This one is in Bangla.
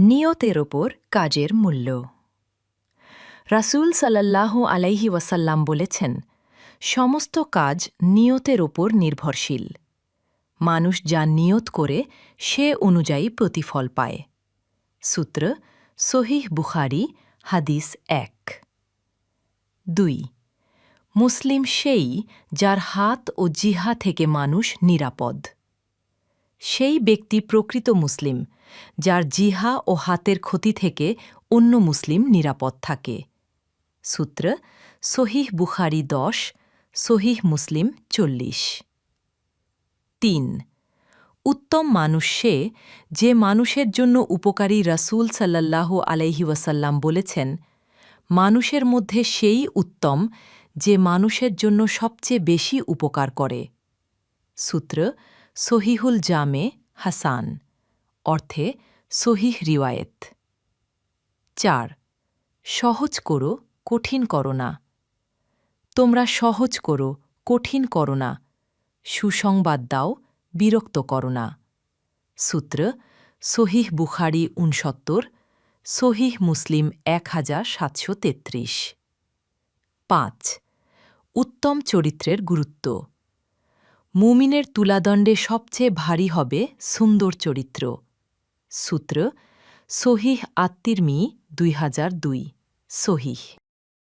নিয়তের ওপর কাজের মূল্য। রাসূল সাল্লাল্লাহু আলাইহি ওয়াসাল্লাম বলেছেন, সমস্ত কাজ নিয়তের ওপর নির্ভরশীল। মানুষ যা নিয়ত করে, সে অনুযায়ী প্রতিফল পায়। সূত্র সহিহ বুখারি, হাদিস এক। দুই, মুসলিম সেই যার হাত ও জিহা থেকে মানুষ নিরাপদ। সেই ব্যক্তি প্রকৃত মুসলিম, যার জিহা ও হাতের ক্ষতি থেকে অন্য মুসলিম নিরাপদ থাকে। সূত্র, সহিহ বুখারি দশ, সহিহ মুসলিম চল্লিশ। তিন, উত্তম মানুষ সে যে মানুষের জন্য উপকারী রাসূল সাল্লাল্লাহু আলাইহি ওয়াসাল্লাম বলেছেন, মানুষের মধ্যে সেই উত্তম যে মানুষের জন্য সবচেয়ে বেশি উপকার করে। সূত্র সহিহুল জামে হাসান, অর্থে সহিহ রিওয়ায়েত। চার, সহজ করো, কঠিন করো না। তোমরা সহজ করো, কঠিন করো না। সুসংবাদ দাও, বিরক্ত করো না। সূত্র, সহিহ বুখারি উনসত্তর সহিহ মুসলিম এক হাজার সাতশো তেত্রিশ। পাঁচ, উত্তম চরিত্রের গুরুত্ব। মুমিনের তুলাদণ্ডে সবচেয়ে ভারী হবে সুন্দর চরিত্র। সূত্র, সহিহ আত্মির মি দুই হাজার দুই। সহিহ